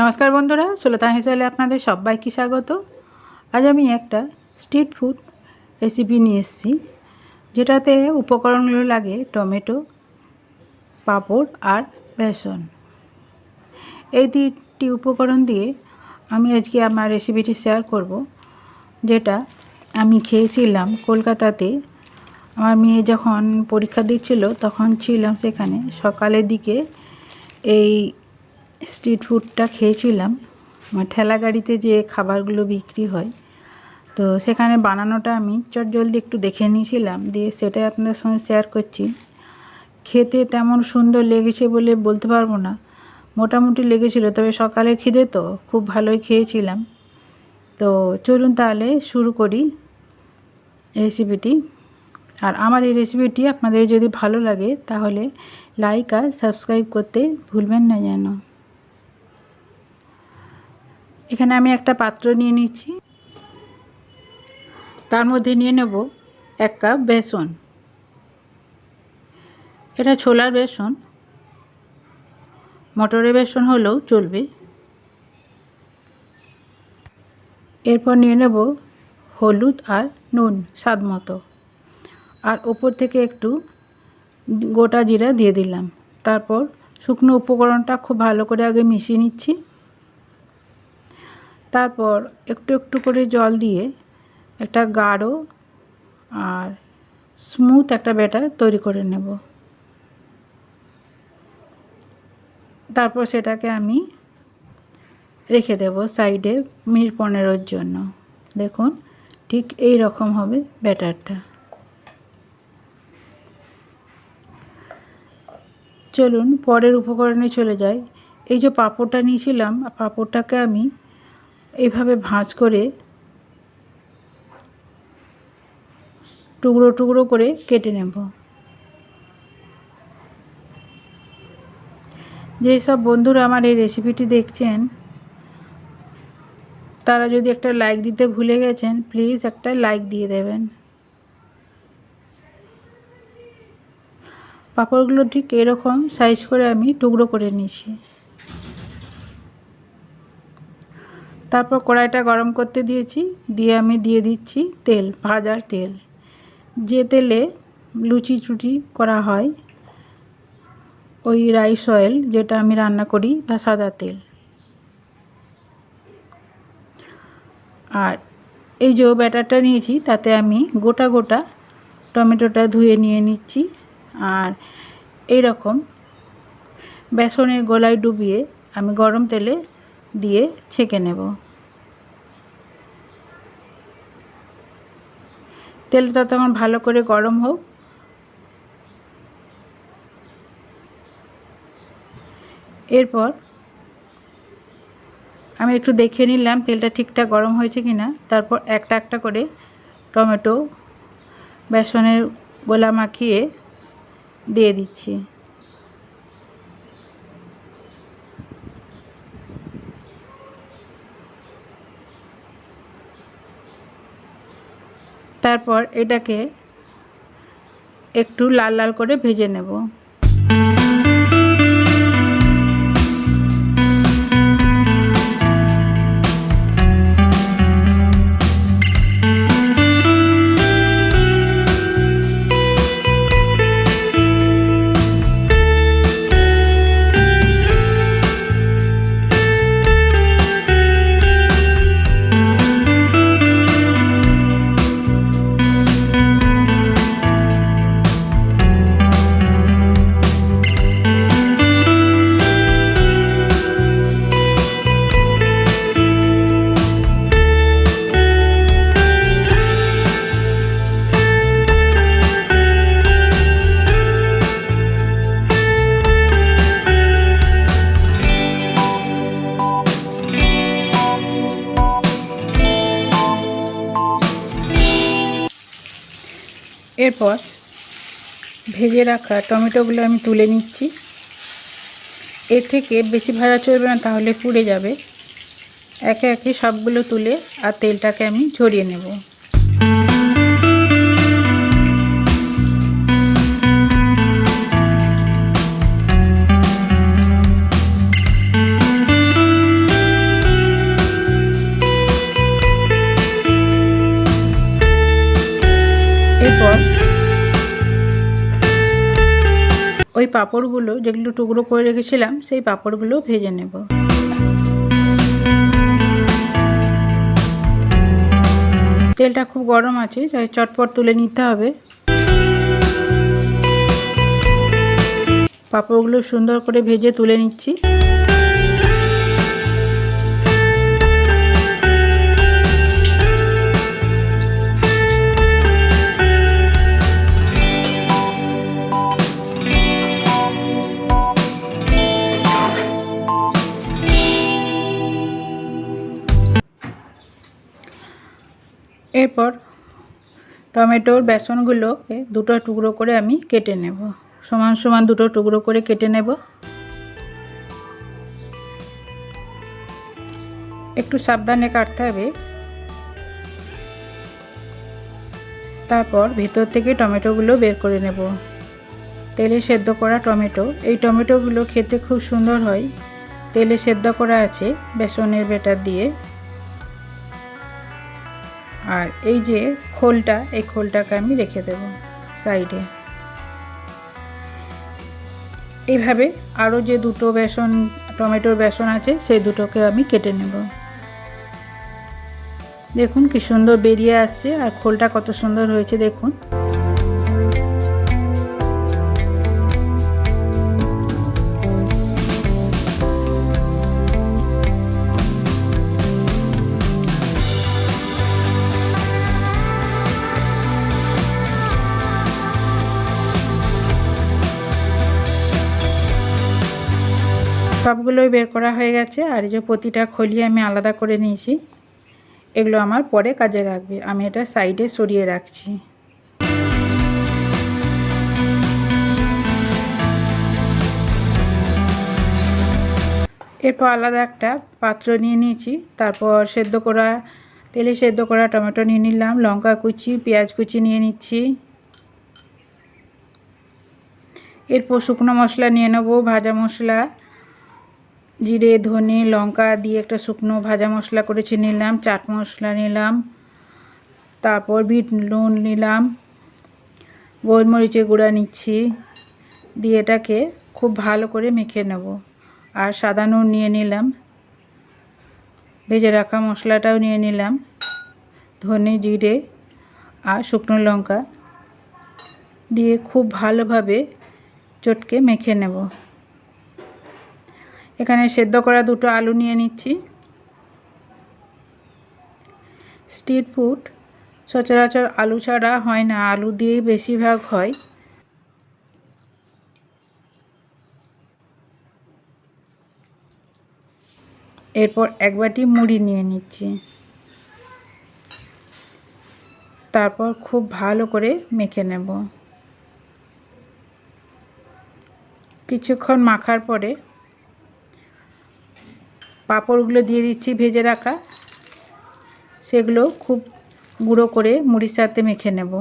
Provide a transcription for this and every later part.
নমস্কার বন্ধুরা, সুলতা হেসেলে আপনাদের সবাইকে স্বাগত। আজ আমি একটা স্ট্রিট ফুড রেসিপি নিয়ে এসেছি, যেটাতে উপকরণগুলো লাগে টমেটো, পাঁপড় আর বেসন। এই তিনটি উপকরণ দিয়ে আমি আজকে আমার রেসিপিটি শেয়ার করব, যেটা আমি খেয়েছিলাম কলকাতাতে। আমার মেয়ে যখন পরীক্ষা দিচ্ছিল, তখন ছিলাম সেখানে। সকালের দিকে এই স্ট্রিট ফুডটা খেয়েছিলাম। ঠেলা গাড়িতে যে খাবারগুলো বিক্রি হয়। তো সেখানে বানানোটা আমি চট জলদি একটু দেখে নিয়েছিলাম। দিয়ে সেটাই আপনাদের সঙ্গে শেয়ার করছি। খেতে তেমন সুন্দর লেগেছে বলে বলতে পারব না। মোটামুটি লেগেছিলো, তবে সকালে খিদে তো, খুব ভালোই খেয়েছিলাম। তো চলুন তাহলে শুরু করি রেসিপিটি আর আমার এই রেসিপিটি আপনাদের যদি ভালো লাগে, তাহলে লাইক আর সাবস্ক্রাইব করতে ভুলবেন না যেন। এখানে আমি একটা পাত্র নিয়ে নিচ্ছি। তার মধ্যে নিয়ে নেব এক কাপ বেসন। এটা ছোলার বেসন। মটরের বেসন হলেও চলবে। এরপর নিয়ে নেব হলুদ আর নুন স্বাদ মতো। আর ওপর থেকে একটু গোটা জিরা দিয়ে দিলাম। তারপর শুকনো উপকরণটা খুব ভালো করে আগে মিশিয়ে নিচ্ছি। তারপর একটু একটু করে জল দিয়ে একটা গাঢ় আর স্মুথ একটা ব্যাটার তৈরি করে নেব। তারপর সেটাকে আমি রেখে দেব সাইডে মিনিট পনেরোর জন্য। দেখুন, ঠিক এই রকম হবে ব্যাটারটা। চলুন, পরের উপকরণে চলে যাই। এই যে পাঁপড়টা নিয়েছিলাম, পাঁপড়টাকে আমি এইভাবে ভাঁজ করে টুকরো টুকরো করে কেটে নেব। যেসব বন্ধুরা আমার এই রেসিপিটি দেখছেন, তারা যদি একটা লাইক দিতে ভুলে গেছেন প্লিজ একটা লাইক দিয়ে দেবেন। পাঁপড়গুলো ঠিক এরকম সাইজ করে আমি টুকরো করে নিয়েছি। তারপর কড়াইটা গরম করতে দিয়েছি, দিয়ে আমি দিয়ে দিচ্ছি তেল, ভাজার তেল। যে তেলে লুচি চুটি করা হয়, ওই রাইস অয়েল যেটা আমি রান্না করি বা সাদা তেল। আর এই যে ব্যাটারটা নিয়েছি, তাতে আমি গোটা গোটা টমেটোটা ধুয়ে নিয়ে নিচ্ছি। আর এই রকম বেসনের গোলায় ডুবিয়ে আমি গরম তেলে দিয়ে ছেঁকে নেব। তেলটা তখন ভালো করে গরম হোক। এরপর আমি একটু দেখে নিলাম তেলটা ঠিকঠাক গরম হয়েছে কি না তারপর একটা একটা করে টমেটো, বেসনের গোলা মাখিয়ে দিয়ে দিচ্ছি। তারপর এটাকে একটু লাল লাল করে ভেজে নেব। এরপর ভেজে রাখা টমেটোগুলো আমি তুলে নিচ্ছি। এর থেকে বেশি ভাড়া চলবে না, তাহলে পুড়ে যাবে। একে একে সবগুলো তুলে আর তেলটাকে আমি ঝরিয়ে নেব। পাঁপড়গুলো যেগুলো টুকরো করে রেখেছিলাম, সেই পাঁপড়গুলো ভেজে নেব। তেলটা খুব গরম আছে, তাই চটপট তুলে নিতে হবে। পাঁপড়গুলো সুন্দর করে ভেজে তুলে নিচ্ছি। টমেটোর বেসনগুলোকে দুটো টুকরো করে আমি কেটে নেব। সমান সমান দুটো টুকরো করে কেটে নেব। একটু সাবধানে কাটতে হবে। তারপর ভেতর থেকে টমেটোগুলো বের করে নেব। তেলে সেদ্ধ করা টমেটো, এই টমেটোগুলো খেতে খুব সুন্দর হয়। তেলে সেদ্ধ করা আছে বেসনের বেটার দিয়ে। আর এই যে খোলটা, এই খোলটাকে আমি রেখে দেব সাইডে। এইভাবে আরও যে দুটো বেসন, টমেটোর বেসন আছে, সেই দুটোকে আমি কেটে নেব। দেখুন কি সুন্দর বেরিয়ে আসছে, আর খোলটা কত সুন্দর হয়েছে, দেখুন। সবগুলোই বের করা হয়ে গেছে। আর যে প্রতিটা খলিয়ে আমি আলাদা করে নিয়েছি। এগুলো আমার পরে কাজে লাগবে। আমি এটা সাইডে সরিয়ে রাখছি। এরপর আলাদা একটা পাত্র নিয়ে নিয়েছি। তারপর সেদ্ধ করা তেলে সেদ্ধ করা টমেটো নিয়ে নিলাম। লঙ্কা কুচি, পেঁয়াজ কুচি নিয়ে নিচ্ছি। এরপর শুকনো মশলা নিয়ে নেব, ভাজা মশলা। জিরে, ধনে, লঙ্কা দিয়ে একটা শুকনো ভাজা মশলা করেছি, নিলাম, চাট মশলা নিলাম, তারপর বিট নুন নিলাম গোলমরিচের গুঁড়া নিচ্ছি, দিয়ে এটাকে খুব ভালো করে মেখে নেব। আর সাদা নুন নিয়ে নিলাম, ভেজে রাখা মশলাটাও নিয়ে নিলাম, ধনে, জিরে আর শুকনো লঙ্কা দিয়ে খুব ভালোভাবে চটকে মেখে নেব। এখানে সেদ্ধ করা দুটো আলু নিয়ে নিচ্ছি। স্ট্রিট ফুড সচরাচর আলু ছাড়া হয় না, আলু দিয়েই বেশিরভাগ হয়। এরপর এক বাটি মুড়ি নিয়ে নিচ্ছি। তারপর খুব ভালো করে মেখে নেব। কিছুক্ষণ মাখার পরে পাঁপড়গুলো দিয়ে দিচ্ছি ভেজে রাখা। সেগুলো খুব গুঁড়ো করে মুড়ির সাথে মেখে নেব।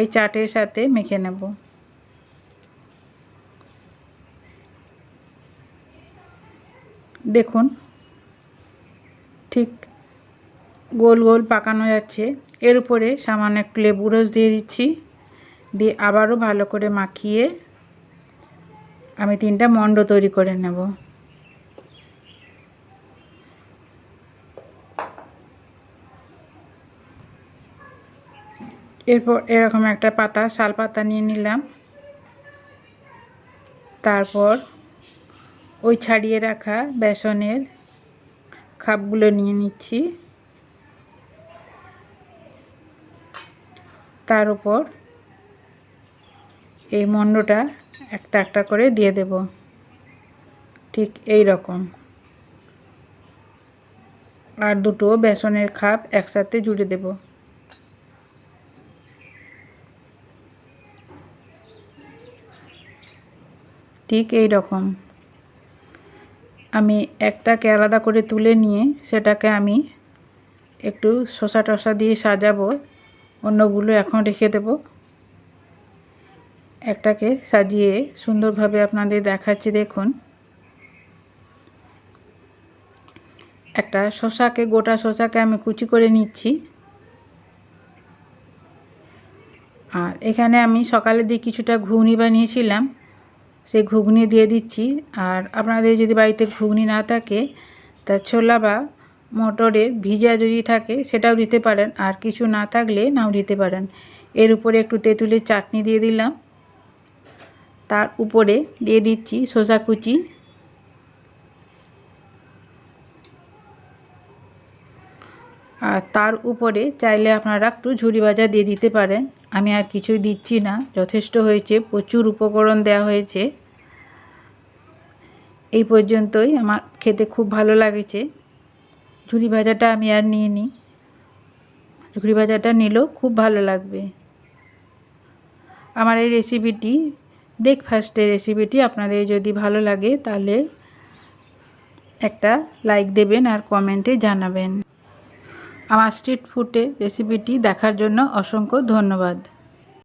এই চাটের সাথে মেখে নেব। দেখুন, ঠিক গোল গোল পাকানো যাচ্ছে। এর উপরে সামান্য একটু লেবু রস দিয়ে দিচ্ছি। দিয়ে আবারও ভালো করে মাখিয়ে আমি তিনটা মণ্ড তৈরি করে নেব। এরপর এরকম একটা পাতা, শাল পাতা নিয়ে নিলাম। তারপর ওই ছাড়িয়ে রাখা বেসনের খাপগুলো নিয়ে নিচ্ছি। তার উপর এই মণ্ডটা একটা একটা করে দিয়ে দেব। ঠিক এই রকম। আর দুটো বেসনের খাপ একসাথে জুড়ে দেবো। ঠিক এই রকম। আমি একটাকে আলাদা করে তুলে নিয়ে সেটাকে আমি একটু শসা টসা দিয়ে সাজাবো, অন্যগুলো এখন রেখে দেব। একটাকে সাজিয়ে সুন্দরভাবে আপনাদের দেখাচ্ছি, দেখুন। একটা শশাকে গোটা শশাকে আমি কুচি করে নিচ্ছি। আর এখানে আমি সকালে দিয়ে কিছুটা ঘুগনি বানিয়েছিলাম। সে ঘুগনি দিয়ে দিচ্ছি। আর আপনাদের যদি বাড়িতে ঘুগনি না থাকে, তা ছোলা বা মটরের ভিজা যদি থাকে, সেটাও দিতে পারেন। আর কিছু না থাকলে নাও দিতে পারেন। এর উপরে একটু তেঁতুলের চাটনি দিয়ে দিলাম। তার উপরে দিয়ে দিচ্ছি শসা কুচি। আর তার উপরে চাইলে আপনারা একটু ঝুরি ভাজা দিয়ে দিতে পারেন। আমি আর কিছুই দিচ্ছি না। যথেষ্ট হয়েছে, প্রচুর উপকরণ দেওয়া হয়েছে। এই পর্যন্তই। আমার খেতে খুব ভালো লাগেছে। ঝুড়ি ভাজাটা আমি আর নিয়ে নিই ঝুরি ভাজাটা নিলেও খুব ভালো লাগবে। আমার এই রেসিপিটি, ব্রেকফাস্টের রেসিপিটি আপনাদের যদি ভালো লাগে, তাহলে একটা লাইক দেবেন আর কমেন্টে জানাবেন। আমার স্ট্রিট ফুডের রেসিপিটি দেখার জন্য অসংখ্য ধন্যবাদ।